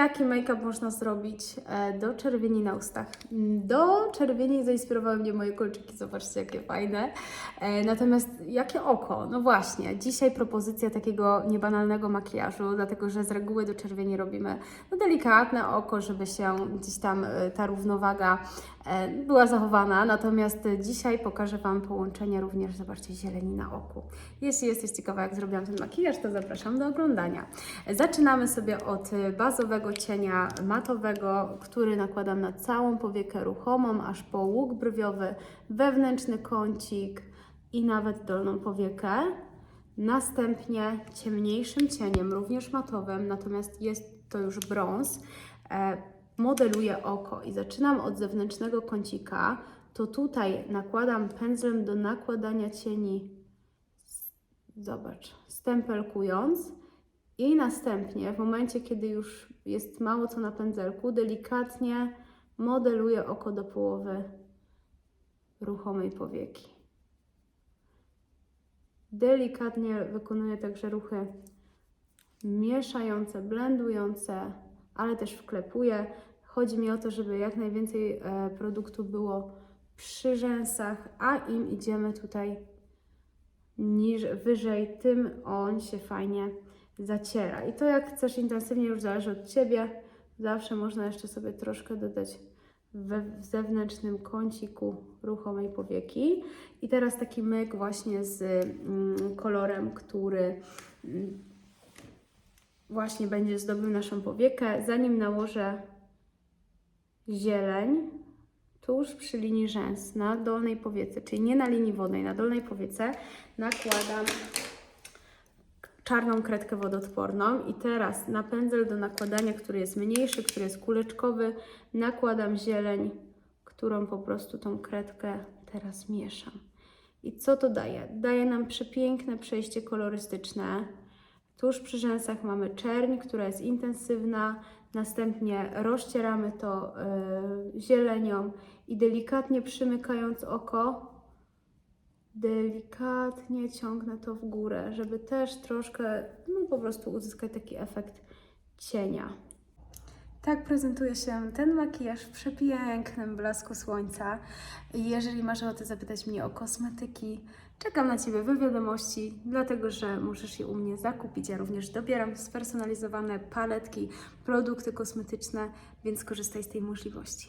Jaki make-up można zrobić e, do czerwieni na ustach? Mm, Do czerwieni zainspirowały mnie moje kolczyki, zobaczcie jakie fajne. E, Natomiast jakie oko? No właśnie, dzisiaj propozycja takiego niebanalnego makijażu, dlatego że z reguły do czerwieni robimy no delikatne oko, żeby się gdzieś tam e, ta równowaga była zachowana. Natomiast e, dzisiaj pokażę Wam połączenie również, zobaczcie, zieleni na oku. Jeśli jesteś ciekawa, jak zrobiłam ten makijaż, to zapraszam do oglądania. Zaczynamy sobie od e, bazowego cienia matowego, który nakładam na całą powiekę ruchomą, aż po łuk brwiowy, wewnętrzny kącik i nawet dolną powiekę. Następnie ciemniejszym cieniem, również matowym, natomiast jest to już brąz, e, modeluję oko i zaczynam od zewnętrznego kącika. To tutaj nakładam pędzlem do nakładania cieni, zobacz, stempelkując i następnie w momencie, kiedy już jest mało co na pędzelku, delikatnie modeluję oko do połowy ruchomej powieki. Delikatnie wykonuję także ruchy mieszające, blendujące, ale też wklepuję. Chodzi mi o to, żeby jak najwięcej e, produktu było przy rzęsach, a im idziemy tutaj niż, wyżej, tym on się fajnie zaciera. I to jak chcesz intensywnie już zależy od Ciebie. Zawsze można jeszcze sobie troszkę dodać we w zewnętrznym kąciku ruchomej powieki. I teraz taki myk właśnie z mm, kolorem, który mm, właśnie będzie zdobył naszą powiekę. Zanim nałożę zieleń, tuż przy linii rzęs, na dolnej powiece, czyli nie na linii wodnej, na dolnej powiece, nakładam czarną kredkę wodoodporną i teraz na pędzel do nakładania, który jest mniejszy, który jest kuleczkowy, nakładam zieleń, którą po prostu tą kredkę teraz mieszam. I co to daje? Daje nam przepiękne przejście kolorystyczne. Tuż przy rzęsach mamy czerń, która jest intensywna, następnie rozcieramy to y, zielenią i delikatnie przymykając oko, delikatnie ciągnę to w górę, żeby też troszkę, no po prostu uzyskać taki efekt cienia. Tak prezentuje się ten makijaż w przepięknym blasku słońca. Jeżeli masz ochotę zapytać mnie o kosmetyki, czekam na Ciebie we wiadomości, dlatego że możesz je u mnie zakupić. Ja również dobieram spersonalizowane paletki, produkty kosmetyczne, więc korzystaj z tej możliwości.